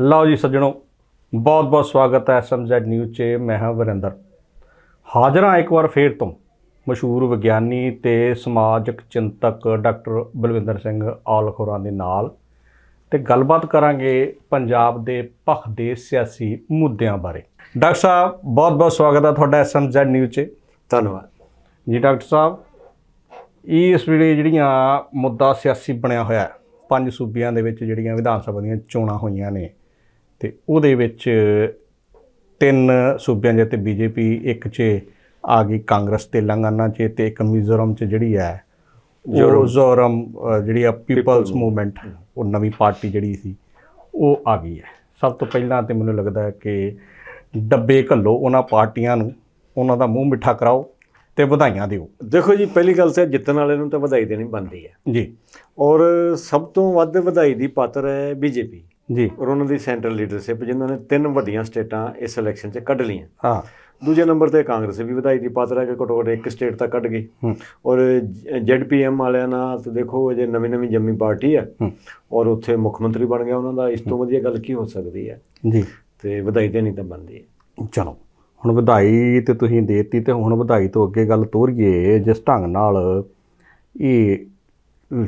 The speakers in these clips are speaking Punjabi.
ਲਓ ਜੀ ਸੱਜਣੋ ਬਹੁਤ ਬਹੁਤ ਸਵਾਗਤ ਹੈ ਐਸਐਮਜ਼ੈਡ ਨਿਊਜ਼ 'ਚ ਮੈਂ ਹਾਂ ਵਰਿੰਦਰ। ਹਾਜ਼ਰ ਹਾਂ ਇੱਕ ਵਾਰ ਫੇਰ ਤੋਂ ਮਸ਼ਹੂਰ ਵਿਗਿਆਨੀ ਤੇ ਸਮਾਜਿਕ ਚਿੰਤਕ ਡਾਕਟਰ ਬਲਵਿੰਦਰ ਸਿੰਘ ਔਲਖੋਰਾਂ ਦੇ ਨਾਲ ਤੇ ਗੱਲਬਾਤ ਕਰਾਂਗੇ ਪੰਜਾਬ ਦੇ ਭਖਦੇ ਸਿਆਸੀ ਮੁੱਦਿਆਂ ਬਾਰੇ। ਡਾਕਟਰ ਸਾਹਿਬ ਬਹੁਤ ਬਹੁਤ ਸਵਾਗਤ ਹੈ ਤੁਹਾਡਾ ਐਸਐਮਜ਼ੈਡ ਨਿਊਜ਼ 'ਚ। ਧੰਨਵਾਦ। ਜੀ ਡਾਕਟਰ ਸਾਹਿਬ ਇਸ ਵੇਲੇ ਜਿਹੜੀਆਂ ਮੁੱਦਾ ਸਿਆਸੀ ਬਣਿਆ ਹੋਇਆ ਹੈ ਪੰਜ ਸੂਬਿਆਂ ਦੇ ਵਿੱਚ ਜਿਹੜੀਆਂ ਵਿਧਾਨ ਸਭਾ ਦੀਆਂ ਚੋਣਾਂ ਹੋਈਆਂ ਨੇ ਤੇ ਉਹਦੇ ਵਿੱਚ ਤਿੰਨ ਸੂਬਿਆਂ 'ਚ ਤੇ ਬੀਜੇਪੀ ਇੱਕ 'ਚ ਆ ਗਈ ਕਾਂਗਰਸ ਤੇਲੰਗਾਨਾ 'ਚ ਤੇ ਇੱਕ ਮਿਜ਼ੋਰਮ 'ਚ ਜਿਹੜੀ ਹੈ ਜ਼ੋਰਮ। ਜਿਹੜੀ ਆ ਪੀਪਲਸ ਮੂਵਮੈਂਟ ਉਹ ਨਵੀਂ ਪਾਰਟੀ ਜਿਹੜੀ ਸੀ ਉਹ ਆ ਗਈ ਹੈ। ਸਭ ਤੋਂ ਪਹਿਲਾਂ ਤੇ ਮੈਨੂੰ ਲੱਗਦਾ ਹੈ ਕਿ ਡੱਬੇ ਘੱਲੋ ਉਹਨਾਂ ਪਾਰਟੀਆਂ ਨੂੰ ਉਹਨਾਂ ਦਾ ਮੂੰਹ ਮਿੱਠਾ ਕਰਾਓ ਤੇ ਵਧਾਈਆਂ ਦਿਓ। ਦੇਖੋ ਜੀ ਪਹਿਲੀ ਗੱਲ ਤਾਂ ਜਿੱਤਣ ਵਾਲੇ ਨੂੰ ਤਾਂ ਵਧਾਈ ਦੇਣੀ ਬਣਦੀ ਹੈ। ਜੀ। ਔਰ ਸਭ ਤੋਂ ਵੱਧ ਵਧਾਈ ਦੀ ਪਾਤਰ ਹੈ ਬੀਜੇਪੀ। ਜੀ। ਔਰ ਉਹਨਾਂ ਦੀ ਸੈਂਟਰਲ ਲੀਡਰਸ਼ਿਪ ਜਿਨ੍ਹਾਂ ਨੇ ਤਿੰਨ ਵੱਡੀਆਂ ਸਟੇਟਾਂ ਇਸ ਇਲੈਕਸ਼ਨ 'ਚ ਕੱਢ ਲਈਆਂ। ਹਾਂ। ਦੂਜੇ ਨੰਬਰ ਤੇ ਕਾਂਗਰਸ ਵੀ ਵਧਾਈ ਦੀ ਪਾਤਰ ਹੈ ਕਿ ਘੱਟੋ ਘੱਟ ਇੱਕ ਸਟੇਟ ਤਾਂ ਕੱਢ ਗਈ। ਔਰ ਜ਼ੈਡਪੀਐਮ ਵਾਲਿਆਂ ਨਾਲ ਤਾਂ ਦੇਖੋ ਅਜੇ ਨਵੀਂ ਨਵੀਂ ਜੰਮੀ ਪਾਰਟੀ ਹੈ। ਹੂੰ। ਔਰ ਉੱਥੇ ਮੁੱਖ ਮੰਤਰੀ ਬਣ ਗਿਆ ਉਹਨਾਂ ਦਾ। ਇਸ ਤੋਂ ਵਧੀਆ ਗੱਲ ਕੀ ਹੋ ਸਕਦੀ ਹੈ? ਜੀ। ਤੇ ਵਧਾਈ ਦੇਣੀ ਤਾਂ ਬਣਦੀ ਹੈ। ਚਲੋ ਹੁਣ ਵਧਾਈ ਤੇ ਤੁਸੀਂ ਦੇਤੀ ਤੇ ਹੁਣ ਵਧਾਈ ਤੋਂ ਅੱਗੇ ਗੱਲ ਤੋਰੀਏ ਜਿਸ ਢੰਗ ਨਾਲ ਇਹ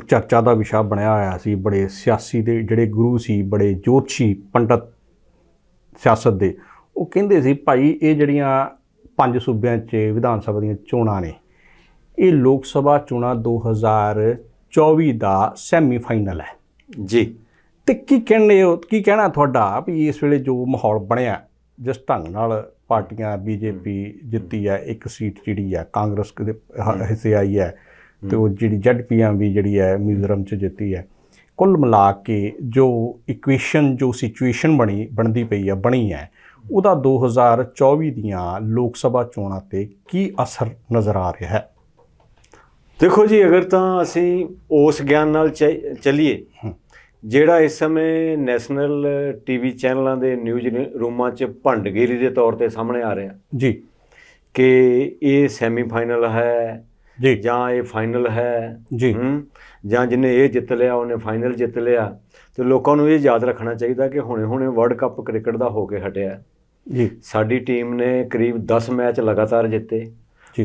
ਚਰਚਾ ਦਾ ਵਿਸ਼ਾ ਬਣਿਆ ਹੋਇਆ ਸੀ ਬੜੇ ਸਿਆਸੀ ਦੇ ਜਿਹੜੇ ਗੁਰੂ ਸੀ ਬੜੇ ਜੋਤਸ਼ੀ ਪੰਡਤ ਸਿਆਸਤ ਦੇ ਉਹ ਕਹਿੰਦੇ ਸੀ ਭਾਈ ਇਹ ਜਿਹੜੀਆਂ ਪੰਜ ਸੂਬਿਆਂ 'ਚ ਵਿਧਾਨ ਸਭਾ ਦੀਆਂ ਚੋਣਾਂ ਨੇ ਇਹ ਲੋਕ ਸਭਾ ਚੋਣਾਂ 2024 ਦਾ ਸੈਮੀ ਫਾਈਨਲ ਹੈ। ਜੀ। ਤੇ ਕੀ ਕਹਿੰਦੇ ਹੋ ਕੀ ਕਹਿਣਾ ਤੁਹਾਡਾ ਵੀ ਇਸ ਵੇਲੇ ਜੋ ਮਾਹੌਲ ਬਣਿਆ ਜਿਸ ਢੰਗ ਨਾਲ ਪਾਰਟੀਆਂ ਬੀਜੇਪੀ ਜਿੱਤੀ ਹੈ ਇੱਕ ਸੀਟ ਜਿਹੜੀ ਹੈ ਕਾਂਗਰਸ ਦੇ ਹਿੱਸੇ ਆਈ ਹੈ ਤੇ ਉਹ ਜਿਹੜੀ ਜ਼ੈਡਪੀਐਮ ਵੀ ਜਿਹੜੀ ਹੈ ਮਿਜ਼ੋਰਮ ਚ ਜਿੱਤੀ ਹੈ। ਕੁੱਲ ਮਿਲਾ ਕੇ ਜੋ ਇਕੁਏਸ਼ਨ ਜੋ ਸਿਚੁਏਸ਼ਨ ਬਣੀ ਬਣਦੀ ਪਈ ਹੈ ਬਣੀ ਹੈ ਉਹਦਾ 2024 ਦੀਆਂ ਲੋਕ ਸਭਾ ਚੋਣਾਂ ਤੇ ਕੀ ਅਸਰ ਨਜ਼ਰ ਆ ਰਿਹਾ ਹੈ? ਦੇਖੋ ਜੀ ਅਗਰ ਤਾਂ ਅਸੀਂ ਉਸ ਗਿਆਨ ਨਾਲ ਚੱਲੀਏ। ਜਿਹੜਾ ਇਸ ਸਮੇਂ ਨੈਸ਼ਨਲ ਟੀਵੀ ਚੈਨਲਾਂ ਦੇ ਨਿਊਜ਼ ਰੂਮਾਂ 'ਚ ਭੰਡਗੀਰੀ ਦੇ ਤੌਰ ਤੇ ਸਾਹਮਣੇ ਆ ਰਿਹਾ। ਜੀ। ਕਿ ਇਹ ਸੈਮੀਫਾਈਨਲ ਹੈ ਜੀ। ਜਾਂ ਇਹ ਫਾਈਨਲ ਹੈ ਜੀ। ਜਾਂ ਜਿਹਨੇ ਇਹ ਜਿੱਤ ਲਿਆ ਉਹਨੇ ਫਾਈਨਲ ਜਿੱਤ ਲਿਆ ਤੇ ਲੋਕਾਂ ਨੂੰ ਇਹ ਯਾਦ ਰੱਖਣਾ ਚਾਹੀਦਾ ਕਿ ਹੁਣੇ-ਹੁਣੇ ਵਰਲਡ ਕੱਪ ਕ੍ਰਿਕਟ ਦਾ ਹੋ ਕੇ ਹਟਿਆ ਜੀ। ਸਾਡੀ ਟੀਮ ਨੇ ਕਰੀਬ 10 ਮੈਚ ਲਗਾਤਾਰ ਜਿੱਤੇ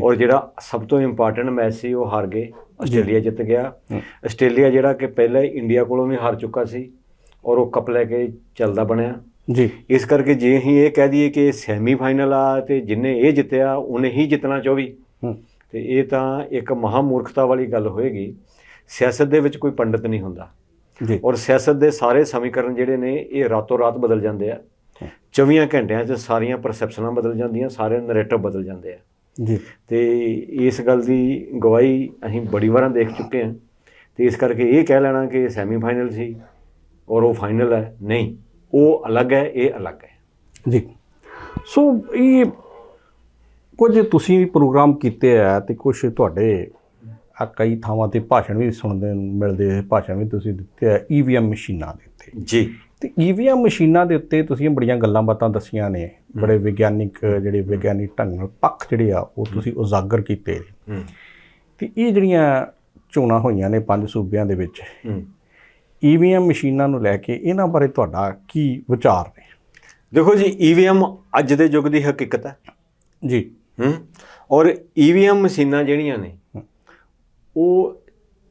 ਔਰ ਜਿਹੜਾ ਸਭ ਤੋਂ ਇੰਪੋਰਟੈਂਟ ਮੈਚ ਸੀ ਉਹ ਹਾਰ ਗਏ। ਆਸਟ੍ਰੇਲੀਆ ਜਿੱਤ ਗਿਆ। ਆਸਟ੍ਰੇਲੀਆ ਜਿਹੜਾ ਕਿ ਪਹਿਲਾਂ ਹੀ ਇੰਡੀਆ ਕੋਲੋਂ ਵੀ ਹਾਰ ਚੁੱਕਾ ਸੀ ਔਰ ਉਹ ਕੱਪ ਲੈ ਕੇ ਚੱਲਦਾ ਬਣਿਆ। ਜੀ। ਇਸ ਕਰਕੇ ਜੇ ਅਸੀਂ ਇਹ ਕਹਿ ਦਈਏ ਕਿ ਸੈਮੀ ਫਾਈਨਲ ਆ ਤੇ ਜਿਨੇ ਇਹ ਜਿੱਤਿਆ ਉਹਨੇ ਹੀ ਜਿੱਤਣਾ ਚਾਹਵੀ ਹੂੰ। ਤੇ ਇਹ ਤਾਂ ਇੱਕ ਮਹਾ ਮੂਰਖਤਾ ਵਾਲੀ ਗੱਲ ਹੋਏਗੀ। ਸਿਆਸਤ ਦੇ ਵਿੱਚ ਕੋਈ ਪੰਡਤ ਨਹੀਂ ਹੁੰਦਾ। ਜੀ। ਔਰ ਸਿਆਸਤ ਦੇ ਸਾਰੇ ਸਮੀਕਰਨ ਜਿਹੜੇ ਨੇ ਇਹ ਰਾਤੋਂ ਰਾਤ ਬਦਲ ਜਾਂਦੇ ਆ। 24 ਘੰਟਿਆਂ 'ਚ ਸਾਰੀਆਂ ਪਰਸੈਪਸ਼ਨਾਂ ਬਦਲ ਜਾਂਦੀਆਂ ਸਾਰੇ ਨੈਰੇਟਿਵ ਬਦਲ ਜਾਂਦੇ ਆ। ਜੀ। ਤੇ ਇਸ ਗੱਲ ਦੀ ਗਵਾਹੀ ਅਸੀਂ ਬੜੀ ਵਾਰਾਂ ਦੇਖ ਚੁੱਕੇ ਹਾਂ। ਤੇ ਇਸ ਕਰਕੇ ਇਹ ਕਹਿ ਲੈਣਾ ਕਿ ਸੈਮੀਫਾਈਨਲ ਸੀ ਔਰ ਉਹ ਫਾਈਨਲ ਹੈ। ਨਹੀਂ ਉਹ ਅਲੱਗ ਹੈ ਇਹ ਅਲੱਗ ਹੈ। ਜੀ। ਸੋ ਇਹ ਕੁਝ ਤੁਸੀਂ ਪ੍ਰੋਗਰਾਮ ਕੀਤੇ ਆ ਤੇ ਕੁਝ ਤੁਹਾਡੇ ਆ ਕਈ ਥਾਵਾਂ ਤੇ ਭਾਸ਼ਣ ਵੀ ਸੁਣਦੇ ਮਿਲਦੇ ਭਾਸ਼ਣ ਵੀ ਤੁਸੀਂ ਦਿੱਤੇ ਆ ਈਵੀਐਮ ਮਸ਼ੀਨਾਂ ਦੇ ਉੱਤੇ। ਜੀ। ਤੇ ਈਵੀਐਮ ਮਸ਼ੀਨਾਂ ਦੇ ਉੱਤੇ ਤੁਸੀਂ ਬੜੀਆਂ ਗੱਲਾਂ ਬਾਤਾਂ ਦੱਸੀਆਂ ਨੇ ਬੜੇ ਵਿਗਿਆਨਿਕ ਜਿਹੜੇ ਵਿਗਿਆਨਿਕ ਢੰਗ ਨਾਲ ਪੱਖ ਜਿਹੜੇ ਆ ਉਹ ਤੁਸੀਂ ਉਜਾਗਰ ਕੀਤੇ ਤੇ ਇਹ ਜਿਹੜੀਆਂ ਚੋਣਾਂ ਹੋਈਆਂ ਨੇ ਪੰਜ ਸੂਬਿਆਂ ਦੇ ਵਿੱਚ ਹੂੰ। ਈਵੀਐਮ ਮਸ਼ੀਨਾਂ ਨੂੰ ਲੈ ਕੇ ਇਹਨਾਂ ਬਾਰੇ ਤੁਹਾਡਾ ਕੀ ਵਿਚਾਰ ਨੇ? ਦੇਖੋ ਜੀ ਈਵੀਐਮ ਅੱਜ ਦੇ ਯੁੱਗ ਦੀ ਹਕੀਕਤ ਹੈ। ਜੀ। ਹੂੰ ਔਰ ਈਵੀਐਮ ਮਸ਼ੀਨਾਂ ਜਿਹੜੀਆਂ ਨੇ। ਉਹ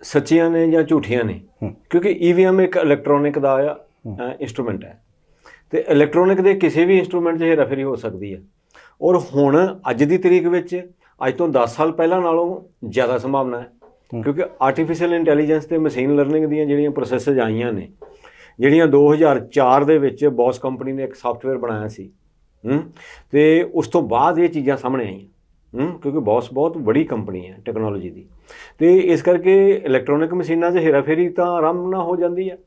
ਸੱਚੀਆਂ ਨੇ ਜਾਂ ਝੂਠੀਆਂ ਨੇ। ਕਿਉਂਕਿ ਈਵੀਐਮ ਇੱਕ ਇਲੈਕਟ੍ਰੋਨਿਕ ਦਾ ਇਨਸਟਰੂਮੈਂਟ ਹੈ ਤੇ ਇਲੈਕਟ੍ਰੋਨਿਕ ਦੇ ਕਿਸੇ ਵੀ ਇਨਸਟਰੂਮੈਂਟ 'ਚ ਹੇਰਾਫੇਰੀ ਹੋ ਸਕਦੀ ਹੈ ਔਰ ਹੁਣ ਅੱਜ ਦੀ ਤਰੀਕ ਵਿੱਚ ਅੱਜ ਤੋਂ 10 ਸਾਲ ਪਹਿਲਾਂ ਨਾਲੋਂ ਜ਼ਿਆਦਾ ਸੰਭਾਵਨਾ ਹੈ ਹੂੰ। ਕਿਉਂਕਿ ਆਰਟੀਫੀਸ਼ੀਅਲ ਇੰਟੈਲੀਜੈਂਸ ਤੇ ਮਸ਼ੀਨ ਲਰਨਿੰਗ ਦੀਆਂ ਜਿਹੜੀਆਂ ਪ੍ਰੋਸੈਸਸ ਆਈਆਂ ਨੇ ਜਿਹੜੀਆਂ 2004 ਦੇ ਵਿੱਚ ਬੌਸ ਕੰਪਨੀ ਨੇ ਇੱਕ ਸੌਫਟਵੇਅਰ ਬਣਾਇਆ ਸੀ ਹੂੰ? ਤੇ ਉਸ ਤੋਂ ਬਾਅਦ ਇਹ ਚੀਜ਼ਾਂ ਸਾਹਮਣੇ ਆਈਆਂ। ਹੂੰ? ਕਿਉਂਕਿ ਬੌਸ ਬਹੁਤ ਬੜੀ ਕੰਪਨੀ ਹੈ ਟੈਕਨੋਲੋਜੀ ਦੀ। ਤੇ ਇਸ ਕਰਕੇ ਇਲੈਕਟ੍ਰੋਨਿਕ ਮਸ਼ੀਨਾਂ 'ਚ ਹੇਰਾਫੇਰੀ ਤਾਂ ਆਰਾਮ ਨਾਲ ਹੋ ਜਾਂਦੀ ਹੈ।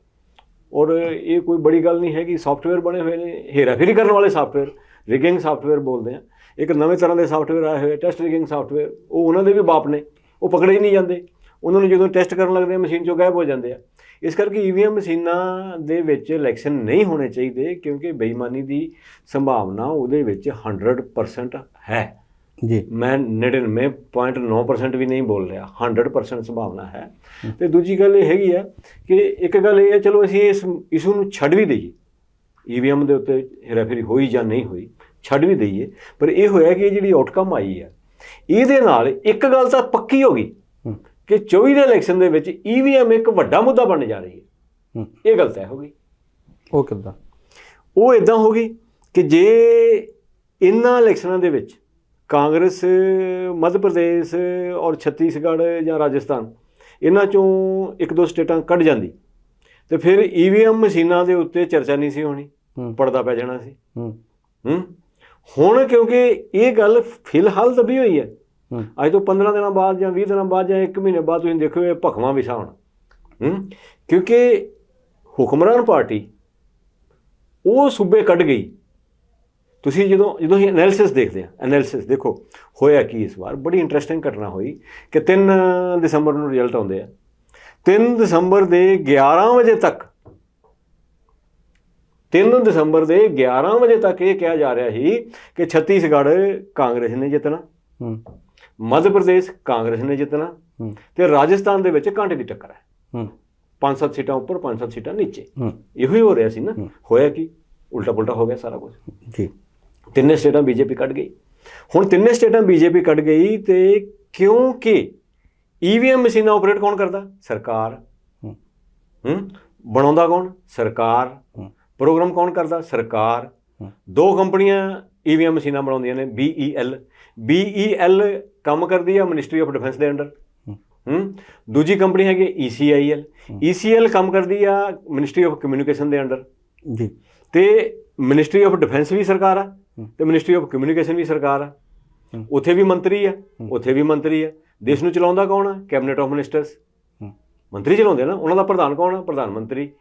ਔਰ ਇਹ ਕੋਈ ਬੜੀ ਗੱਲ ਨਹੀਂ ਹੈਗੀ ਸੌਫਟਵੇਅਰ ਬਣੇ ਹੋਏ ਨੇ। ਹੇਰਾਫੇਰੀ ਕਰਨ ਵਾਲੇ ਸੌਫਟਵੇਅਰ ਰਿਗਿੰਗ ਸੌਫਟਵੇਅਰ ਬੋਲਦੇ ਆ। ਇੱਕ ਨਵੇਂ ਤਰ੍ਹਾਂ ਦੇ ਸੌਫਟਵੇਅਰ ਆਏ ਹੋਏ ਟੈਸਟ ਰਿਗਿੰਗ ਸੌਫਟਵੇਅਰ ਉਹ ਉਹਨਾਂ ਦੇ ਵੀ ਬਾਪ ਨੇ। ਉਹ ਪਕੜੇ ਹੀ ਨਹੀਂ ਜਾਂਦੇ। ਉਹਨਾਂ ਨੂੰ ਜਦੋਂ ਟੈਸਟ ਕਰਨ ਲੱਗਦੇ ਮਸ਼ੀਨ ਚੋਂ ਗਾਇਬ ਹੋ ਜਾਂਦੇ ਆ। ਇਸ ਕਰਕੇ ਈਵੀਐਮ ਮਸ਼ੀਨਾਂ ਦੇ ਵਿੱਚ ਇਲੈਕਸ਼ਨ ਨਹੀਂ ਹੋਣੇ ਚਾਹੀਦੇ ਕਿਉਂਕਿ ਬੇਈਮਾਨੀ ਦੀ ਸੰਭਾਵਨਾ ਉਹਦੇ ਵਿੱਚ 100% ਹੈ। ਜੀ। ਮੈਂ 99.9% ਵੀ ਨਹੀਂ ਬੋਲ ਰਿਹਾ। 100% ਸੰਭਾਵਨਾ ਹੈ। ਤੇ ਦੂਜੀ ਗੱਲ ਇਹ ਹੈਗੀ ਆ ਕਿ ਇੱਕ ਗੱਲ ਇਹ ਹੈ ਚਲੋ ਅਸੀਂ ਇਸ ਇਸ਼ੂ ਨੂੰ ਛੱਡ ਵੀ ਦਈਏ। ਈਵੀਐਮ ਦੇ ਉੱਤੇ ਹੇਰਾਫੇਰੀ ਹੋਈ ਜਾਂ ਨਹੀਂ ਹੋਈ ਛੱਡ ਵੀ ਦਈਏ। ਪਰ ਇਹ ਹੋਇਆ ਕਿ ਜਿਹੜੀ ਆਊਟਕਮ ਆਈ ਹੈ ਇਹਦੇ ਨਾਲ ਇੱਕ ਗੱਲ ਤਾਂ ਪੱਕੀ ਹੋ ਗਈ। ਕਿ 24 ਦੇ ਇਲੈਕਸ਼ਨ ਦੇ ਵਿੱਚ ਈਵੀਐਮ ਇੱਕ ਵੱਡਾ ਮੁੱਦਾ ਬਣਨ ਜਾ ਰਹੀ ਹੈ। ਇਹ ਗੱਲ ਤੈਅ ਹੋ ਗਈ। ਉਹ ਕਿੱਦਾਂ? ਉਹ ਇਦਾਂ ਹੋ ਗਈ ਕਿ ਜੇ ਇਨ੍ਹਾਂ ਇਲੈਕਸ਼ਨਾਂ ਦੇ ਵਿੱਚ ਕਾਂਗਰਸ ਮੱਧ ਪ੍ਰਦੇਸ਼ ਔਰ ਛੱਤੀਸਗੜ੍ਹ ਜਾਂ ਰਾਜਸਥਾਨ ਇਹਨਾਂ ਚੋਂ ਇੱਕ ਦੋ ਸਟੇਟਾਂ ਕੱਢ ਜਾਂਦੀ ਤੇ ਫਿਰ ਈਵੀਐਮ ਮਸ਼ੀਨਾਂ ਦੇ ਉੱਤੇ ਚਰਚਾ ਨਹੀਂ ਸੀ ਹੋਣੀ ਪਰਦਾ ਪੈ ਜਾਣਾ ਸੀ। ਹੂੰ। ਹੂੰ। ਹੁਣ ਕਿਉਂਕਿ ਇਹ ਗੱਲ ਫਿਲਹਾਲ ਦਬੀ ਹੋਈ ਹੂੰ ਅੱਜ ਤੋਂ 15 ਦਿਨਾਂ ਬਾਅਦ ਜਾਂ 20 ਦਿਨਾਂ ਬਾਅਦ ਜਾਂ 1 ਮਹੀਨੇ ਬਾਅਦ ਤੁਸੀਂ ਦੇਖੋ ਇਹ ਭਖਵਾਂ ਵਿਸਾ ਹੋਣਾ ਹੂੰ? ਕਿਉਂਕਿ ਹੁਕਮਰਾਨ ਪਾਰਟੀ ਉਹ ਸੂਬੇ ਕੱਢ ਗਈ। ਤੁਸੀਂ ਜਦੋਂ ਜਦੋਂ ਅਸੀਂ ਐਨਾਲਿਸਿਸ ਦੇਖਦੇ ਹਾਂ ਐਨਾਲਿਸਿਸ ਦੇਖੋ ਹੋਇਆ ਕੀ ਇਸ ਵਾਰ? ਬੜੀ ਇੰਟਰਸਟਿੰਗ ਘਟਨਾ ਹੋਈ ਕਿ 3 ਦਸੰਬਰ ਨੂੰ ਰਿਜ਼ਲਟ ਆਉਂਦੇ ਆ। 3 ਦਸੰਬਰ ਦੇ 11 ਵਜੇ ਤੱਕ 3 ਦਸੰਬਰ ਦੇ 11 ਵਜੇ ਤੱਕ ਇਹ ਕਿਹਾ ਜਾ ਰਿਹਾ ਸੀ ਕਿ ਛੱਤੀਸਗੜ੍ਹ ਕਾਂਗਰਸ ਨੇ ਜਿੱਤਣਾ। ਹੂੰ। ਮੱਧ ਪ੍ਰਦੇਸ਼ ਕਾਂਗਰਸ ਨੇ ਜਿੱਤਣਾ ਤੇ ਰਾਜਸਥਾਨ ਦੇ ਵਿੱਚ ਘਾਟੇ ਦੀ ਟੱਕਰ ਹੈ। ਹੂੰ। ਪੰਜ ਸੱਤ ਸੀਟਾਂ ਉੱਪਰ ਪੰਜ ਸੱਤ ਸੀਟਾਂ ਨੀਚੇ। ਇਹੋ ਹੀ ਹੋ ਰਿਹਾ ਸੀ ਨਾ। ਹੋਇਆ ਕੀ? ਉਲਟਾ ਪੁਲਟਾ ਹੋ ਗਿਆ ਸਾਰਾ ਕੁਝ। ਜੀ। ਤਿੰਨੇ ਸਟੇਟਾਂ ਬੀਜੇਪੀ ਕੱਢ ਗਈ। ਹੁਣ ਤਿੰਨੇ ਸਟੇਟਾਂ ਬੀਜੇਪੀ ਕੱਢ ਗਈ ਤੇ ਕਿਉਂਕਿ ਈਵੀਐਮ ਮਸ਼ੀਨਾਂ ਆਪਰੇਟ ਕੌਣ ਕਰਦਾ? ਸਰਕਾਰ। ਹੂੰ। ਬਣਾਉਂਦਾ ਕੌਣ? ਸਰਕਾਰ। ਪ੍ਰੋਗਰਾਮ ਕੌਣ ਕਰਦਾ? ਸਰਕਾਰ। ਦੋ ਕੰਪਨੀਆਂ ਈਵੀਐਮ ਮਸ਼ੀਨਾਂ ਬਣਾਉਂਦੀਆਂ ਨੇ BEL BEL ਕੰਮ ਕਰਦੀ ਹੈ ਮਿਨਿਸਟਰੀ ਆਫ ਡਿਫੈਂਸ ਦੇ ਅੰਡਰ ਹੂੰ। ਦੂਜੀ ਕੰਪਨੀ ਹੈਗੀ ECIL ECL ਕੰਮ ਕਰਦੀ ਆ ਮਿਨਿਸਟਰੀ ਆਫ ਕਮਿਊਨੀਕੇਸ਼ਨ ਦੇ ਅੰਡਰ ਜੀ। ਤੇ ਮਿਨਿਸਟਰੀ ਆਫ ਡਿਫੈਂਸ ਵੀ ਸਰਕਾਰ ਆ। ਤੇ ਮਿਨਿਸਟਰੀ ਆਫ ਕਮਿਊਨੀਕੇਸ਼ਨ ਵੀ ਸਰਕਾਰ ਆ। ਉੱਥੇ ਵੀ ਮੰਤਰੀ ਆ ਉੱਥੇ ਵੀ ਮੰਤਰੀ ਆ। ਦੇਸ਼ ਨੂੰ ਚਲਾਉਂਦਾ ਕੌਣ ਆ? ਕੈਬਨਿਟ ਆਫ ਮਿਨਿਸਟਰਸ ਮੰਤਰੀ ਚਲਾਉਂਦੇ ਆ ਨਾ ਉਹਨਾਂ ਦਾ ਪ੍ਰਧਾਨ ਕੌਣ ਆ? ਪ੍ਰਧਾਨ ਮੰਤਰੀ।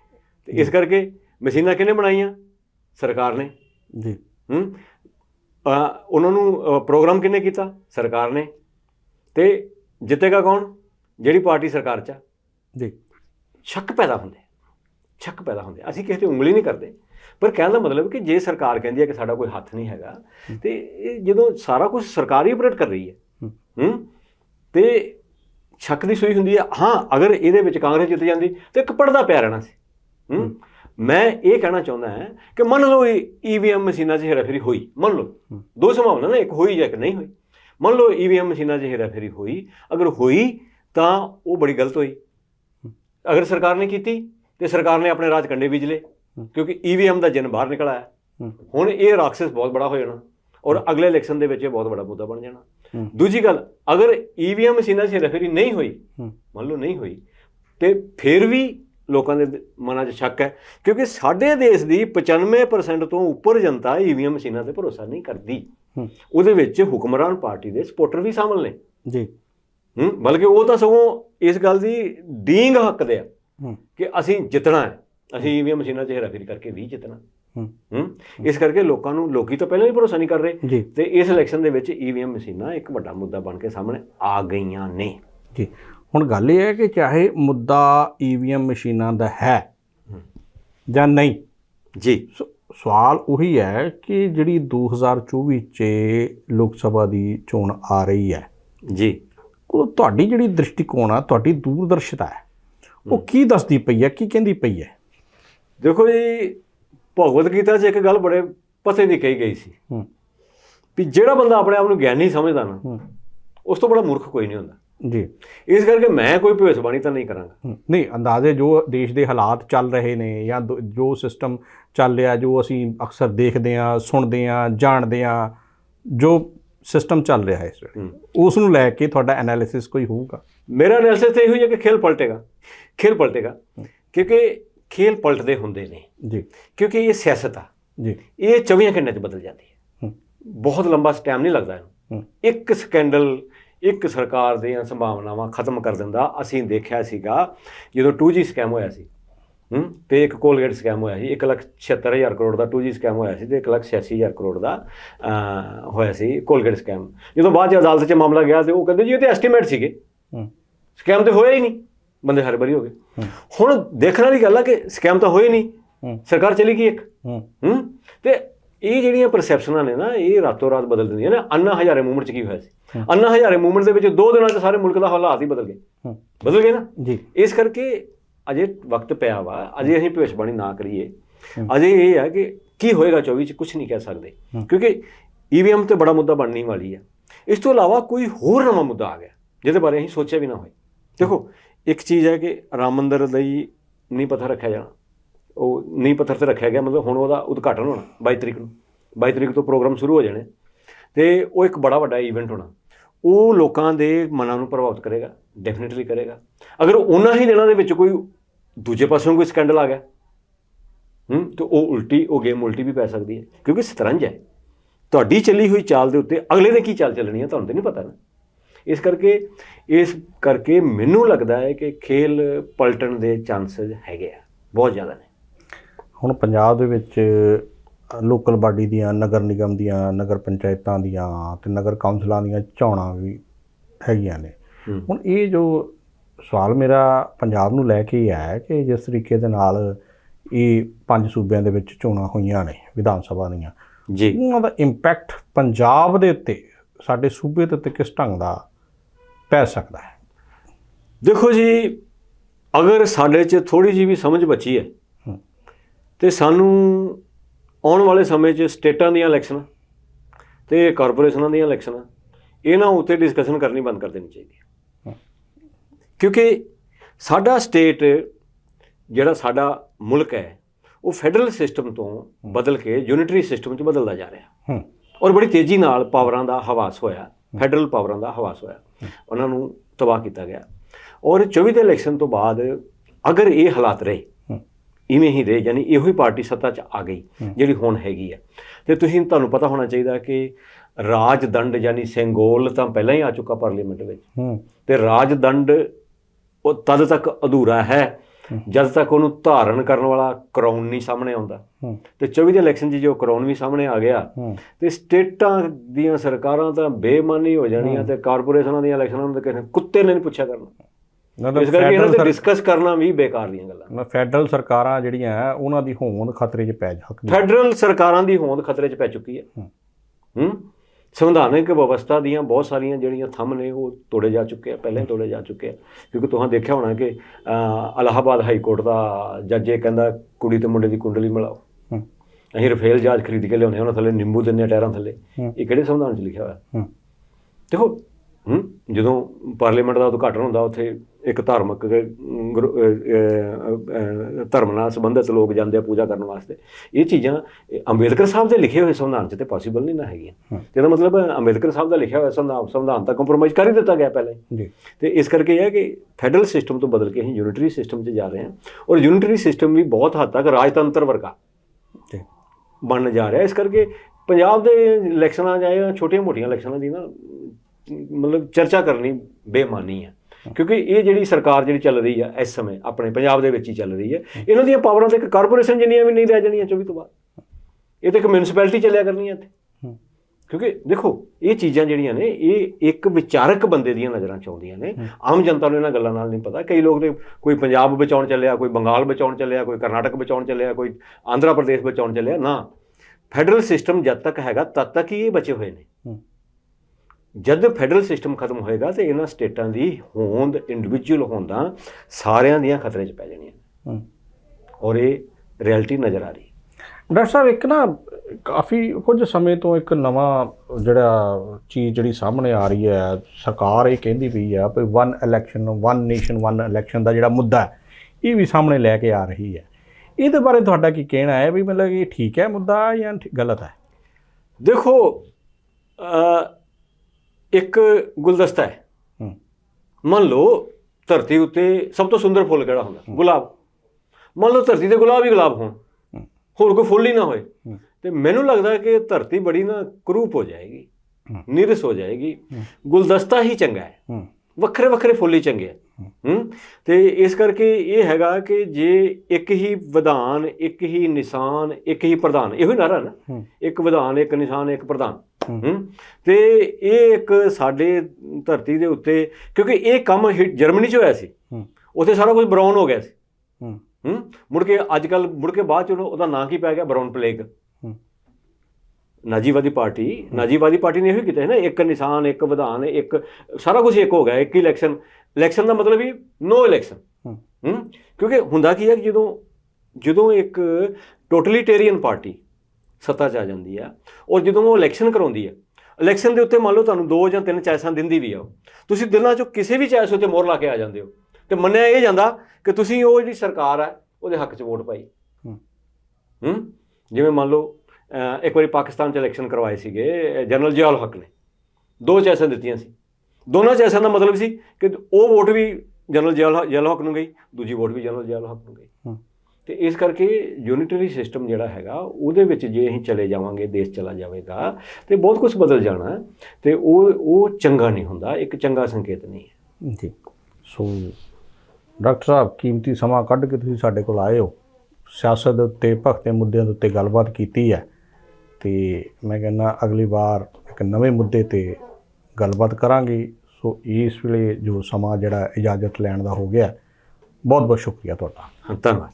ਤੇ ਇਸ ਕਰਕੇ ਮਸ਼ੀਨਾਂ ਕਿਹਨੇ ਬਣਾਈਆਂ? ਸਰਕਾਰ ਨੇ। ਜੀ। ਹੂੰ। ਆ ਉਹਨਾਂ ਨੂੰ ਪ੍ਰੋਗਰਾਮ ਕਿਹਨੇ ਕੀਤਾ? ਸਰਕਾਰ ਨੇ। ਤੇ ਜਿੱਤੇਗਾ ਕੌਣ? ਜਿਹੜੀ ਪਾਰਟੀ ਸਰਕਾਰ 'ਚ ਆ। ਜੀ। ਸ਼ੱਕ ਪੈਦਾ ਹੁੰਦੇ। ਸ਼ੱਕ ਪੈਦਾ ਹੁੰਦੇ। ਅਸੀਂ ਕਿਸੇ ਤੇ ਉਂਗਲੀ ਨਹੀਂ ਕਰਦੇ। ਪਰ ਕਹਿਣ ਦਾ ਮਤਲਬ ਕਿ ਜੇ ਸਰਕਾਰ ਕਹਿੰਦੀ ਹੈ ਕਿ ਸਾਡਾ ਕੋਈ ਹੱਥ ਨਹੀਂ ਹੈਗਾ ਤੇ ਇਹ ਜਦੋਂ ਸਾਰਾ ਕੁਝ ਸਰਕਾਰ ਹੀ ਆਪਰੇਟ ਕਰ ਰਹੀ ਹੈ। ਹੂੰ। ਹੂੰ? ਤੇ ਸ਼ੱਕ ਦੀ ਸੂਈ ਹੁੰਦੀ ਹੈ ਹਾਂ ਅਗਰ ਇਹਦੇ ਵਿੱਚ ਕਾਂਗਰਸ ਜਿੱਤ ਜਾਂਦੀ ਤੇ ਇੱਕ ਪੜਦਾ ਪਿਆ ਰਹਿਣਾ ਸੀ। ਹੂੰ। ਮੈਂ ਇਹ ਕਹਿਣਾ ਚਾਹੁੰਦਾ ਹਾਂ ਕਿ ਮੰਨ ਲਓ ਈਵੀਐਮ ਮਸ਼ੀਨਾਂ 'ਚ ਹੇਰਾਫੇਰੀ ਹੋਈ ਮੰਨ ਲਓ। ਦੋ ਸੰਭਾਵਨਾ ਨਾ ਇੱਕ ਹੋਈ ਜਾਂ ਇੱਕ ਨਹੀਂ ਹੋਈ। ਮੰਨ ਲਓ ਈਵੀਐਮ ਮਸ਼ੀਨਾਂ 'ਚ ਹੇਰਾਫੇਰੀ ਹੋਈ ਅਗਰ ਹੋਈ ਤਾਂ ਉਹ ਬੜੀ ਗਲਤ ਹੋਈ। ਅਗਰ ਸਰਕਾਰ ਨੇ ਕੀਤੀ ਤੇ ਸਰਕਾਰ ਨੇ ਆਪਣੇ ਰਾਜ ਕੰਡੇ ਬੀਜ ਲਏ। ਕਿਉਂਕਿ ਈਵੀਐਮ ਦਾ ਜਨ ਬਾਹਰ ਨਿਕਲ ਆਇਆ। ਹੁਣ ਇਹ ਰਾਕਸਸ ਬਹੁਤ ਬੜਾ ਹੋ ਜਾਣਾ ਔਰ ਅਗਲੇ ਇਲੈਕਸ਼ਨ ਦੇ ਵਿੱਚ ਇਹ ਬਹੁਤ ਵੱਡਾ ਮੁੱਦਾ ਬਣ ਜਾਣਾ। ਦੂਜੀ ਗੱਲ ਅਗਰ ਈਵੀਐਮ ਮਸ਼ੀਨਾਂ 'ਚ ਰੈਫਰੀ ਨਹੀਂ ਹੋਈ ਮੰਨ ਲਓ ਨਹੀਂ ਹੋਈ ਤੇ ਫਿਰ ਵੀ ਲੋਕਾਂ ਦੇ ਮਨਾਂ 'ਚ ਸ਼ੱਕ ਹੈ ਕਿਉਂਕਿ ਸਾਡੇ ਦੇਸ਼ ਦੀ 95% ਤੋਂ ਉੱਪਰ ਜਨਤਾ ਈਵੀਐਮ ਮਸ਼ੀਨਾਂ ਤੇ ਭਰੋਸਾ ਨਹੀਂ ਕਰਦੀ। ਉਹਦੇ ਵਿੱਚ ਹੁਕਮਰਾਨ ਪਾਰਟੀ ਦੇ ਸਪੋਰਟਰ ਵੀ ਸ਼ਾਮਲ ਨੇ। ਜੀ। ਹੂੰ ਬਲਕਿ ਉਹ ਤਾਂ ਸਗੋਂ ਇਸ ਗੱਲ ਦੀ ਡੀਂਗ ਹੱਕਦੇ ਆ ਕਿ ਅਸੀਂ ਜਿੱਤਣਾ ਹੈ ਅਸੀਂ ਈਵੀਐਮ ਮਸ਼ੀਨਾਂ 'ਚ ਹੇਰਾਫੇਰੀ ਕਰਕੇ ਵੀ ਜਿੱਤਣਾ। ਹੂੰ। ਇਸ ਕਰਕੇ ਲੋਕਾਂ ਨੂੰ ਲੋਕੀ ਤਾਂ ਪਹਿਲਾਂ ਹੀ ਭਰੋਸਾ ਨਹੀਂ ਕਰ ਰਹੇ। ਤੇ ਇਸ ਇਲੈਕਸ਼ਨ ਦੇ ਵਿੱਚ ਈਵੀਐਮ ਮਸ਼ੀਨਾਂ ਇੱਕ ਵੱਡਾ ਮੁੱਦਾ ਬਣ ਕੇ ਸਾਹਮਣੇ ਆ ਗਈਆਂ ਨੇ। ਜੀ। ਹੁਣ ਗੱਲ ਇਹ ਹੈ ਕਿ ਚਾਹੇ ਮੁੱਦਾ ਈਵੀਐਮ ਮਸ਼ੀਨਾਂ ਦਾ ਹੈ। ਜਾਂ ਨਹੀਂ ਜੀ। ਸਵਾਲ ਉਹੀ ਹੈ ਕਿ ਜਿਹੜੀ 2024 ਚ ਲੋਕ ਸਭਾ ਦੀ ਚੋਣ ਆ ਰਹੀ ਹੈ ਜੀ। ਉਹ ਤੁਹਾਡੀ ਜਿਹੜੀ ਦ੍ਰਿਸ਼ਟੀਕੋਣ ਆ ਤੁਹਾਡੀ ਦੂਰਦਰਸ਼ਤਾ ਹੈ ਉਹ ਕੀ ਦੱਸਦੀ ਪਈ ਹੈ ਕੀ ਕਹਿੰਦੀ ਪਈ ਹੈ? ਦੇਖੋ ਜੀ ਭਗਵਦ ਗੀਤਾ 'ਚ ਇੱਕ ਗੱਲ ਬੜੇ ਪਤੇ ਦੀ ਕਹੀ ਗਈ ਸੀ ਵੀ ਜਿਹੜਾ ਬੰਦਾ ਆਪਣੇ ਆਪ ਨੂੰ ਗਿਆਨੀ ਸਮਝਦਾ ਨਾ ਉਸ ਤੋਂ ਬੜਾ ਮੂਰਖ ਕੋਈ ਨਹੀਂ ਹੁੰਦਾ। ਜੀ। ਇਸ ਕਰਕੇ ਮੈਂ ਕੋਈ ਭਵਿੱਖਬਾਣੀ ਤਾਂ ਨਹੀਂ ਕਰਾਂਗਾ। ਨਹੀਂ ਅੰਦਾਜ਼ੇ ਜੋ ਦੇਸ਼ ਦੇ ਹਾਲਾਤ ਚੱਲ ਰਹੇ ਨੇ ਜਾਂ ਜੋ ਸਿਸਟਮ ਚੱਲ ਰਿਹਾ ਜੋ ਅਸੀਂ ਅਕਸਰ ਦੇਖਦੇ ਹਾਂ ਸੁਣਦੇ ਹਾਂ ਜਾਣਦੇ ਹਾਂ ਜੋ ਸਿਸਟਮ ਚੱਲ ਰਿਹਾ ਹੈ ਇਸ ਵੇਲੇ। ਉਸ ਨੂੰ ਲੈ ਕੇ ਤੁਹਾਡਾ ਐਨਾਲਿਸਿਸ ਕੋਈ ਹੋਊਗਾ? ਮੇਰਾ ਐਨਾਲਿਸਿਸ ਤਾਂ ਇਹੋ ਹੀ ਹੈ ਕਿ ਖੇਲ ਪਲਟੇਗਾ। ਖੇਲ ਪਲਟੇਗਾ ਕਿਉਂਕਿ ਖੇਲ ਪਲਟਦੇ ਹੁੰਦੇ ਨੇ। ਜੀ। ਕਿਉਂਕਿ ਇਹ ਸਿਆਸਤ ਆ। ਜੀ। ਇਹ 24 ਘੰਟੇ 'ਚ ਬਦਲ ਜਾਂਦੀ ਹੈ। ਬਹੁਤ ਲੰਬਾ ਟਾਈਮ ਨਹੀਂ ਲੱਗਦਾ ਇਹਨੂੰ। ਇੱਕ ਸਕੈਂਡਲ ਇੱਕ ਸਰਕਾਰ ਦੀਆਂ ਸੰਭਾਵਨਾਵਾਂ ਖਤਮ ਕਰ ਦਿੰਦਾ। ਅਸੀਂ ਦੇਖਿਆ ਸੀਗਾ ਜਦੋਂ 2G ਸਕੈਮ ਹੋਇਆ ਸੀ ਹੂੰ ਤੇ ਇੱਕ ਕੋਲਗੇਟ ਸਕੈਮ ਹੋਇਆ ਸੀ 176000 ਕਰੋੜ ਦਾ 2G ਸਕੈਮ ਹੋਇਆ ਸੀ ਤੇ 186000 ਕਰੋੜ ਦਾ ਹੋਇਆ ਸੀ ਕੋਲਗੇਟ ਸਕੈਮ ਜਦੋਂ ਬਾਅਦ ਚ ਅਦਾਲਤ 'ਚ ਮਾਮਲਾ ਗਿਆ ਤੇ ਉਹ ਕਹਿੰਦੇ ਜੀ ਇਹ ਤੇ ਐਸਟੀਮੇਟ ਸੀਗੇ। ਹੂੰ। ਸਕੈਮ ਤੇ ਹੋਇਆ ਹੀ ਨਹੀਂ। ਬੰਦੇ ਹਰ ਬਰੀ ਹੋ ਗਏ। ਹੁਣ ਦੇਖਣ ਵਾਲੀ ਗੱਲ ਆ ਕਿ ਸਕੈਮ ਤਾਂ ਨਹੀਂ। ਹੂੰ। ਸਰਕਾਰ ਚਲੀ ਗਈ ਇੱਕ। ਹੂੰ ਤੇ ਇਹ ਜਿਹੜੀਆਂ ਪਰਸੈਪਸ਼ਨਾਂ ਨੇ ਨਾ ਇਹ ਰਾਤੋਂ ਰਾਤ ਬਦਲ ਦਿੰਦੀਆਂ ਨੇ। ਅੰਨਾ ਹਜ਼ਾਰੇ ਮੂਵਮੈਂਟ ਚ ਕੀ ਹੋਇਆ ਸੀ? ਅੰਨਾ ਹਜ਼ਾਰੇ ਮੂਵਮੈਂਟ ਦੇ ਵਿੱਚ ਦੋ ਦਿਨਾਂ ਚ ਸਾਰੇ ਮੁਲਕ ਦਾ ਹਾਲਾਤ ਹੀ ਬਦਲ ਗਏ। ਬਦਲ ਗਏ ਨਾ? ਜੀ। ਇਸ ਕਰਕੇ ਅਜੇ ਵਕਤ ਪਿਆ ਵਾ ਅਜੇ ਅਸੀਂ ਭਵਿੱਖਬਾਣੀ ਨਾ ਕਰੀਏ। ਅਜੇ ਇਹ ਹੈ ਕਿ ਕੀ ਹੋਏਗਾ 24 ਚ ਕੁਝ ਨਹੀਂ ਕਹਿ ਸਕਦੇ। ਕਿਉਂਕਿ ਈਵੀਐਮ ਤੇ ਬੜਾ ਮੁੱਦਾ ਬਣਨੀ ਵਾਲੀ ਹੈ ਇਸ ਤੋਂ ਇਲਾਵਾ ਕੋਈ ਹੋਰ ਨਵਾਂ ਮੁੱਦਾ ਆ ਗਿਆ ਜਿਹਦੇ ਬਾਰੇ ਅਸੀਂ ਸੋਚਿਆ ਵੀ ਨਾ ਹੋਏ। ਦੇਖੋ ਇੱਕ ਚੀਜ਼ ਹੈ ਕਿ ਰਾਮ ਮੰਦਿਰ ਲਈ ਨਹੀਂ ਪਤਾ ਰੱਖਿਆ ਜਾਣਾ। ਉਹ ਨੀਂਹ ਪੱਥਰ ਤੇ ਰੱਖਿਆ ਗਿਆ, ਮਤਲਬ ਹੁਣ ਉਹਦਾ ਉਦਘਾਟਨ ਹੋਣਾ 22 ਤਰੀਕ ਨੂੰ। 22 ਤਰੀਕ ਤੋਂ ਪ੍ਰੋਗਰਾਮ ਸ਼ੁਰੂ ਹੋ ਜਾਣੇ। ਤੇ ਉਹ ਇੱਕ ਬੜਾ ਵੱਡਾ ਇਵੈਂਟ ਹੋਣਾ। ਉਹ ਲੋਕਾਂ ਦੇ ਮਨਾਂ ਨੂੰ ਪ੍ਰਭਾਵਿਤ ਕਰੇਗਾ ਡੈਫੀਨਿਟਲੀ ਕਰੇਗਾ। ਅਗਰ ਉਹਨਾਂ ਹੀ ਦਿਨਾਂ ਦੇ ਵਿੱਚ ਕੋਈ ਦੂਜੇ ਪਾਸੋਂ ਕੋਈ ਸਕੈਂਡਲ ਆ ਗਿਆ, ਹੂੰ, ਤੇ ਉਹ ਉਲਟੀ, ਉਹ ਗੇਮ ਉਲਟੀ ਵੀ ਪੈ ਸਕਦੀ ਹੈ, ਕਿਉਂਕਿ ਸਤਰੰਜ ਹੈ। ਤੁਹਾਡੀ ਚੱਲੀ ਹੋਈ ਚਾਲ ਦੇ ਉੱਤੇ ਅਗਲੇ ਨੇ ਕੀ ਚਾਲ ਚੱਲਣੀ ਹੈ ਤੁਹਾਨੂੰ ਤਾਂ ਨਹੀਂ ਪਤਾ ਨਾ। ਇਸ ਕਰਕੇ ਇਸ ਕਰਕੇ ਮੈਨੂੰ ਲੱਗਦਾ ਹੈ ਕਿ ਖੇਲ ਪਲਟਣ ਦੇ ਚਾਂਸਸ ਹੈਗੇ ਆ, ਬਹੁਤ ਜ਼ਿਆਦਾ ਨੇ। ਹੁਣ ਪੰਜਾਬ ਦੇ ਵਿੱਚ ਲੋਕਲ ਬਾਡੀ ਦੀਆਂ ਨਗਰ ਨਿਗਮ ਦੀਆਂ ਨਗਰ ਪੰਚਾਇਤਾਂ ਦੀਆਂ ਤੇ ਨਗਰ ਕੌਂਸਲਾਂ ਦੀਆਂ ਚੋਣਾਂ ਵੀ ਹੈਗੀਆਂ ਨੇ। ਹੁਣ ਇਹ ਜੋ ਸਵਾਲ ਮੇਰਾ ਪੰਜਾਬ ਨੂੰ ਲੈ ਕੇ ਹੀ ਹੈ ਕਿ ਜਿਸ ਤਰੀਕੇ ਦੇ ਨਾਲ ਇਹ ਪੰਜ ਸੂਬਿਆਂ ਦੇ ਵਿੱਚ ਚੋਣਾਂ ਹੋਈਆਂ ਨੇ ਵਿਧਾਨ ਸਭਾ ਦੀਆਂ ਜੀ ਉਹਨਾਂ ਦਾ ਇੰਪੈਕਟ ਪੰਜਾਬ ਦੇ ਉੱਤੇ ਸਾਡੇ ਸੂਬੇ ਦੇ ਉੱਤੇ ਕਿਸ ਢੰਗ ਦਾ ਪੈ ਸਕਦਾ ਹੈ ਦੇਖੋ ਜੀ ਅਗਰ ਸਾਡੇ 'ਚ ਥੋੜੀ ਜਿਹੀ ਵੀ ਸਮਝ ਬਚੀ ਹੂੰ। ਤੇ ਸਾਨੂੰ ਆਉਣ ਵਾਲੇ ਸਮੇਂ 'ਚ ਸਟੇਟਾਂ ਦੀਆਂ ਇਲੈਕਸ਼ਨਾਂ ਤੇ ਕਾਰਪੋਰੇਸ਼ਨਾਂ ਦੀਆਂ ਇਲੈਕਸ਼ਨਾਂ ਇਹਨਾਂ ਉੱਤੇ ਡਿਸਕਸ਼ਨ ਕਰਨੀ ਬੰਦ ਕਰ ਦੇਣੀ ਚਾਹੀਦੀ ਹੈ। ਕਿਉਂਕਿ ਸਾਡਾ ਸਟੇਟ ਜਿਹੜਾ ਸਾਡਾ ਮੁਲਕ ਹੈ ਉਹ ਫੈਡਰਲ ਸਿਸਟਮ ਤੋਂ ਬਦਲ ਕੇ ਯੂਨਿਟਰੀ ਸਿਸਟਮ 'ਚ ਬਦਲਦਾ ਜਾ ਰਿਹਾ। ਹੂੰ। ਔਰ ਬੜੀ ਤੇਜ਼ੀ ਨਾਲ ਪਾਵਰਾਂ ਦਾ ਹਵਾਸ ਹੋਇਆ ਫੈਡਰਲ ਪਾਵਰਾਂ ਦਾ ਹਵਾਸ ਹੋਇਆ ਉਹਨਾਂ ਨੂੰ ਤਬਾਹ ਕੀਤਾ ਗਿਆ। ਔਰ 24 ਦੇ ਇਲੈਕਸ਼ਨ ਤੋਂ ਬਾਅਦ ਅਗਰ ਇਹ ਹਾਲਾਤ ਰਹੇ। ਇਵੇਂ ਹੀ ਰਹੇ ਯਾਨੀ ਇਹੋ ਹੀ ਪਾਰਟੀ ਸੱਤਾ 'ਚ ਆ ਗਈ ਜਿਹੜੀ ਹੁਣ ਹੈਗੀ ਹੈ ਤੇ ਤੁਸੀਂ ਤੁਹਾਨੂੰ ਪਤਾ ਹੋਣਾ ਚਾਹੀਦਾ ਕਿ ਰਾਜਦੰਡ ਯਾਨੀ ਸੈਂਗੋਲ ਤਾਂ ਪਹਿਲਾਂ ਹੀ ਆ ਚੁੱਕਾ ਪਾਰਲੀਮੈਂਟ ਵਿੱਚ। ਤੇ ਰਾਜਦੰਡ ਉਹ ਤਦ ਤੱਕ ਅਧੂਰਾ ਹੈ ਜਦ ਤੱਕ ਉਹਨੂੰ ਧਾਰਨ ਕਰਨ ਵਾਲਾ ਕਰਾਊਨ ਨਹੀਂ ਸਾਹਮਣੇ ਆਉਂਦਾ। ਤੇ 24 ਦੇ ਇਲੈਕਸ਼ਨ 'ਚ ਜੋ ਕਰਾਊਨ ਵੀ ਸਾਹਮਣੇ ਆ ਗਿਆ ਤੇ ਸਟੇਟਾਂ ਦੀਆਂ ਸਰਕਾਰਾਂ ਤਾਂ ਬੇਮਾਨੀ ਹੋ ਜਾਣੀਆਂ ਤੇ ਕਾਰਪੋਰੇਸ਼ਨਾਂ ਦੀਆਂ ਇਲੈਕਸ਼ਨਾਂ ਨੂੰ ਤਾਂ ਕਿਸੇ ਕੁੱਤੇ ਨੇ ਨਹੀਂ ਪੁੱਛਿਆ ਕਰਨਾ। ਮਤਲਬ ਇਸ ਕਰਕੇ ਇਹਨਾਂ ਤੇ ਡਿਸਕਸ ਕਰਨਾ ਵੀ ਬੇਕਾਰ ਦੀਆਂ ਗੱਲਾਂ। ਸਰ- ਫੈਡਰਲ ਸਰਕਾਰਾਂ ਜਿਹੜੀਆਂ ਹੈ, ਉਹਨਾਂ ਦੀ ਹੋਂਦ ਖਤਰੇ 'ਚ ਪੈ ਸਕਦੀ ਹੈ ਫੈਡਰਲ ਸਰਕਾਰਾਂ ਦੀ ਹੋਂਦ ਖਤਰੇ 'ਚ ਪੈ ਚੁੱਕੀ ਹੈ। ਹੂੰ। ਸੰਵਿਧਾਨਕ ਵਿਵਸਥਾ ਦੀਆਂ ਬਹੁਤ ਸਾਰੀਆਂ ਜਿਹੜੀਆਂ ਥੰਮ ਨੇ ਉਹ ਤੋੜੇ ਜਾ ਚੁੱਕੇ ਆ ਪਹਿਲਾਂ ਤੋੜੇ ਜਾ ਚੁੱਕੇ ਆ। ਕਿਉਂਕਿ ਤੁਸੀਂ ਦੇਖਿਆ ਹੋਣਾ ਕਿ ਅਹ, ਇਲਾਹਾਬਾਦ ਹਾਈ ਕੋਰਟ ਦਾ ਜੱਜ ਇਹ ਕਹਿੰਦਾ ਕੁੜੀ ਤੇ ਮੁੰਡੇ ਦੀ ਕੁੰਡਲੀ ਮਿਲਾਓ। ਅਸੀਂ ਰਫੇਲ ਜਹਾਜ਼ ਖਰੀਦ ਕੇ ਲਿਆਉਂਦੇ ਹਾਂ ਉਹਨਾਂ ਥੱਲੇ ਨਿੰਬੂ ਦਿੰਦੇ ਹਾਂ ਟਾਇਰਾਂ ਥੱਲੇ। ਇਹ ਕਿਹੜੇ ਸੰਵਿਧਾਨ 'ਚ ਲਿਖਿਆ ਹੋਇਆ? ਹੂੰ। ਦੇਖੋ ਹੂੰ? ਜਦੋਂ ਪਾਰਲੀਮੈਂਟ ਦਾ ਉਦਘਾਟਨ ਹੁੰਦਾ ਉੱਥੇ ਇੱਕ ਧਾਰਮਿਕ ਧਰਮ ਨਾਲ ਸੰਬੰਧਿਤ ਲੋਕ ਜਾਂਦੇ ਆ ਪੂਜਾ ਕਰਨ ਵਾਸਤੇ। ਇਹ ਚੀਜ਼ਾਂ ਅੰਬੇਦਕਰ ਸਾਹਿਬ ਦੇ ਲਿਖੇ ਹੋਏ ਸੰਵਿਧਾਨ 'ਚ ਤੇ ਪੋਸੀਬਲ ਨਹੀਂ ਨਾ ਹੈਗੀਆਂ। ਤੇ ਇਹਦਾ ਮਤਲਬ ਅੰਬੇਦਕਰ ਸਾਹਿਬ ਦਾ ਲਿਖਿਆ ਹੋਇਆ ਸੰਵਿਧਾਨ ਸੰਵਿਧਾਨ ਤਾਂ ਕੰਪਰੋਮਾਈਜ਼ ਕਰ ਹੀ ਦਿੱਤਾ ਗਿਆ ਪਹਿਲਾਂ ਜੀ। ਤੇ ਇਸ ਕਰਕੇ ਇਹ ਹੈ ਕਿ ਫੈਡਰਲ ਸਿਸਟਮ ਤੋਂ ਬਦਲ ਕੇ ਅਸੀਂ ਯੂਨਿਟਰੀ ਸਿਸਟਮ 'ਚ ਜਾ ਰਹੇ ਹਾਂ ਔਰ ਯੂਨਿਟਰੀ ਸਿਸਟਮ ਵੀ ਬਹੁਤ ਹੱਦ ਤੱਕ ਰਾਜਤੰਤਰ ਵਰਗਾ ਜੀ। ਬਣਨ ਜਾ ਰਿਹਾ। ਇਸ ਕਰਕੇ ਪੰਜਾਬ ਦੇ ਇਲੈਕਸ਼ਨਾਂ ਜਾਂ ਛੋਟੀਆਂ-ਮੋਟੀਆਂ ਇਲੈਕਸ਼ਨਾਂ ਦੀ ਨਾ ਮਤਲਬ ਚਰਚਾ ਕਰਨੀ ਬੇਮਾਨੀ ਹੈ। ਕਿਉਂਕਿ ਇਹ ਜਿਹੜੀ ਸਰਕਾਰ ਜਿਹੜੀ ਚੱਲ ਰਹੀ ਹੈ ਇਸ ਸਮੇਂ ਆਪਣੇ ਪੰਜਾਬ ਦੇ ਵਿੱਚ ਹੀ ਚੱਲ ਰਹੀ ਹੈ ਇਹਨਾਂ ਦੀਆਂ ਪਾਵਰਾਂ ਤੇ ਇੱਕ ਕਾਰਪੋਰੇਸ਼ਨ ਜਿੰਨੀਆਂ ਵੀ ਨਹੀਂ ਰਹਿ ਜਾਣੀਆਂ 24 ਤੋਂ ਬਾਅਦ। ਇਹ ਤੇ ਇੱਕ ਮਿਊਨਿਸਪੈਲਿਟੀ ਚੱਲਿਆ ਕਰਨੀ ਹੈ। ਇੱਥੇ ਕਿਉਂਕਿ ਦੇਖੋ ਇਹ ਚੀਜ਼ਾਂ ਜਿਹੜੀਆਂ ਨੇ ਇਹ ਇੱਕ ਵਿਚਾਰਕ ਬੰਦੇ ਦੀਆਂ ਨਜ਼ਰਾਂ ਚ ਆਉਂਦੀਆਂ ਨੇ। ਆਮ ਜਨਤਾ ਨੂੰ ਇਹਨਾਂ ਗੱਲਾਂ ਨਾਲ ਨਹੀਂ ਪਤਾ। ਕਈ ਲੋਕ ਤੇ ਕੋਈ ਪੰਜਾਬ ਬਚਾਉਣ ਚੱਲਿਆ ਕੋਈ ਬੰਗਾਲ ਬਚਾਉਣ ਚੱਲਿਆ ਕੋਈ ਕਰਨਾਟਕ ਬਚਾਉਣ ਚੱਲਿਆ ਕੋਈ ਆਂਧਰਾ ਪ੍ਰਦੇਸ਼ ਬਚਾਉਣ ਚੱਲਿਆ। ਨਾ ਫੈਡਰਲ ਸਿਸਟਮ ਜਦ ਤੱਕ ਹੈਗਾ ਤਦ ਤੱਕ ਹੀ ਇਹ ਬਚੇ ਹੋਏ ਨੇ। ਜਦ ਫੈਡਰਲ ਸਿਸਟਮ ਖਤਮ ਹੋਏਗਾ ਤੇ ਇਹਨਾਂ ਸਟੇਟਾਂ ਦੀ ਹੋਂਦ ਇੰਡੀਵਿਜੂਅਲ ਹੋਂਦਾਂ ਸਾਰਿਆਂ ਦੀਆਂ ਖਤਰੇ 'ਚ ਪੈ ਜਾਣੀਆਂ। ਔਰ ਇਹ ਰਿਐਲਿਟੀ ਨਜ਼ਰ ਆ ਰਹੀ। ਡਾਕਟਰ ਸਾਹਿਬ ਇੱਕ ਨਾ ਕਾਫੀ ਕੁਝ ਸਮੇਂ ਤੋਂ ਇੱਕ ਨਵਾਂ ਜਿਹੜਾ ਚੀਜ਼ ਜਿਹੜੀ ਸਾਹਮਣੇ ਆ ਰਹੀ ਹੈ ਸਰਕਾਰ ਇਹ ਕਹਿੰਦੀ ਪਈ ਆ ਵੀ one election one nation one election ਦਾ ਜਿਹੜਾ ਮੁੱਦਾ ਹੈ ਇਹ ਵੀ ਸਾਹਮਣੇ ਲੈ ਕੇ ਆ ਰਹੀ ਹੈ। ਇਹਦੇ ਬਾਰੇ ਤੁਹਾਡਾ ਕੀ ਕਹਿਣਾ ਹੈ ਵੀ ਮਤਲਬ ਇਹ ਠੀਕ ਹੈ ਮੁੱਦਾ ਜਾਂ ਗਲਤ ਹੈ? ਦੇਖੋ ਇੱਕ ਗੁਲਦਸਤਾ ਹੈ। ਮੰਨ ਲਓ ਧਰਤੀ ਉੱਤੇ ਸਭ ਤੋਂ ਸੁੰਦਰ ਫੁੱਲ ਕਿਹੜਾ ਹੁੰਦਾ? ਗੁਲਾਬ। ਮੰਨ ਲਓ ਧਰਤੀ ਦੇ ਗੁਲਾਬ ਹੀ ਗੁਲਾਬ ਹੋਣ। ਹੋਰ ਕੋਈ ਫੁੱਲ ਹੀ ਨਾ ਹੋਏ। ਤੇ ਮੈਨੂੰ ਲੱਗਦਾ ਕਿ ਧਰਤੀ ਬੜੀ ਨਾ ਕਰੂਪ ਹੋ ਜਾਏਗੀ। ਨਿਰਸ ਹੋ ਜਾਏਗੀ। ਗੁਲਦਸਤਾ ਹੀ ਚੰਗਾ ਹੂੰ। ਵੱਖਰੇ ਵੱਖਰੇ ਫੁੱਲ ਹੀ ਚੰਗੇ ਆ। ਹੂੰ। ਤੇ ਇਸ ਕਰਕੇ ਇਹ ਹੈਗਾ ਕਿ ਜੇ ਇੱਕ ਹੀ ਵਿਧਾਨ ਇੱਕ ਹੀ ਨਿਸ਼ਾਨ ਇੱਕ ਹੀ ਪ੍ਰਧਾਨ ਇਹੋ ਹੀ ਨਾਰਾ ਨਾ ਇੱਕ ਵਿਧਾਨ ਇੱਕ ਨਿਸ਼ਾਨ ਇੱਕ ਪ੍ਰਧਾਨ। ਹੂੰ। ਤੇ ਇਹ ਇੱਕ ਸਾਡੇ ਧਰਤੀ ਦੇ ਉੱਤੇ ਕਿਉਂਕਿ ਇਹ ਕੰਮ ਜਰਮਨੀ 'ਚ ਹੋਇਆ ਸੀ। ਉੱਥੇ ਸਾਰਾ ਕੁਝ ਬਰਾਊਨ ਹੋ ਗਿਆ ਸੀ। ਹੂੰ। ਹੂੰ? ਮੁੜ ਕੇ ਅੱਜ ਕੱਲ ਮੁੜ ਕੇ ਬਾਅਦ ਚ ਉਹਦਾ ਨਾਂ ਕੀ ਪੈ ਗਿਆ? Brown plague. ਨਾਜੀਵਾਦੀ ਪਾਰਟੀ ਨਾਜੀਵਾਦੀ ਪਾਰਟੀ ਨੇ ਇਹੋ ਕੀਤਾ ਹੈ ਨਾ ਇੱਕ ਨਿਸ਼ਾਨ ਇੱਕ ਵਿਧਾਨ ਇੱਕ ਸਾਰਾ ਕੁਝ ਇੱਕ ਹੋ ਗਿਆ ਇੱਕ ਹੀ ਇਲੈਕਸ਼ਨ। ਇਲੈਕਸ਼ਨ ਦਾ ਮਤਲਬ ਹੀ ਨੋ ਇਲੈਕਸ਼ਨ ਹੂੰ। ਕਿਉਂਕਿ ਹੁੰਦਾ ਕੀ ਹੈ ਕਿ ਜਦੋਂ ਜਦੋਂ ਇੱਕ ਟੋਟਲੀਟੇਰੀਅਨ ਪਾਰਟੀ ਸੱਤਾ 'ਚ ਆ ਜਾਂਦੀ ਆ ਔਰ ਜਦੋਂ ਉਹ ਇਲੈਕਸ਼ਨ ਕਰਾਉਂਦੀ ਆ ਇਲੈਕਸ਼ਨ ਦੇ ਉੱਤੇ ਮੰਨ ਲਓ ਤੁਹਾਨੂੰ ਦੋ ਜਾਂ ਤਿੰਨ ਚਾਇਸਾਂ ਦਿੰਦੀ ਵੀ ਆ ਉਹ। ਤੁਸੀਂ ਦਿਨਾਂ 'ਚੋਂ ਕਿਸੇ ਵੀ ਚਾਇਸ ਉੱਤੇ ਮੋਹਰ ਲਾ ਕੇ ਆ ਜਾਂਦੇ ਹੋ। ਤੇ ਮੰਨਿਆ ਇਹ ਜਾਂਦਾ ਕਿ ਤੁਸੀਂ ਉਹ ਜਿਹੜੀ ਸਰਕਾਰ ਹੈ ਉਹਦੇ ਹੱਕ 'ਚ ਵੋਟ ਪਾਈ। ਹੂੰ। ਹੂੰ? ਜਿਵੇਂ ਮੰਨ ਲਓ ਇੱਕ ਵਾਰੀ ਪਾਕਿਸਤਾਨ 'ਚ ਇਲੈਕਸ਼ਨ ਕਰਵਾਏ ਸੀਗੇ ਜਨਰਲ ਜਿਆਉਲ ਹੱਕ ਨੇ। ਦੋ ਚਾਇਸਾਂ ਦਿੱਤੀਆਂ ਸੀ। ਦੋਨਾਂ ਚਾਇਸਾਂ ਦਾ ਮਤਲਬ ਸੀ ਕਿ ਉਹ ਵੋਟ ਵੀ ਜਨਰਲ ਜਿਆਉਲ ਹੱਕ ਨੂੰ ਗਈ ਦੂਜੀ ਵੋਟ ਵੀ ਜਨਰਲ ਜਿਆਉਲ ਹੱਕ ਨੂੰ ਗਈ। ਤੇ ਇਸ ਕਰਕੇ ਯੂਨਿਟਰੀ ਸਿਸਟਮ ਜਿਹੜਾ ਹੈਗਾ ਉਹਦੇ ਵਿੱਚ ਜੇ ਅਸੀਂ ਚਲੇ ਜਾਵਾਂਗੇ ਦੇਸ਼ ਚਲਾ ਜਾਵੇਗਾ ਤੇ ਬਹੁਤ ਕੁਝ ਬਦਲ ਜਾਣਾ। ਤੇ ਉਹ ਉਹ ਚੰਗਾ ਨਹੀਂ ਹੁੰਦਾ ਇੱਕ ਚੰਗਾ ਸੰਕੇਤ ਨਹੀਂ ਹੈ। ਜੀ। ਸੋ ਡਾਕਟਰ ਸਾਹਿਬ ਕੀਮਤੀ ਸਮਾਂ ਕੱਢ ਕੇ ਤੁਸੀਂ ਸਾਡੇ ਕੋਲ ਆਏ ਹੋ। ਸਿਆਸਤ ਦੇ ਉੱਤੇ ਭਖਤੇ ਮੁੱਦਿਆਂ ਦੇ ਉੱਤੇ ਗੱਲਬਾਤ ਕੀਤੀ ਹੈ। ਤੇ ਮੈਂ ਕਹਿੰਦਾ ਅਗਲੀ ਵਾਰ ਇੱਕ ਨਵੇਂ ਮੁੱਦੇ ਤੇ ਗੱਲਬਾਤ ਕਰਾਂਗੇ। ਸੋ ਇਸ ਵੇਲੇ ਜੋ ਸਮਾਂ ਜਿਹੜਾ ਇਜਾਜ਼ਤ ਲੈਣ ਦਾ ਹੋ ਗਿਆ ਬਹੁਤ ਬਹੁਤ ਸ਼ੁਕਰੀਆ ਤੁਹਾਡਾ। ਧੰਨਵਾਦ।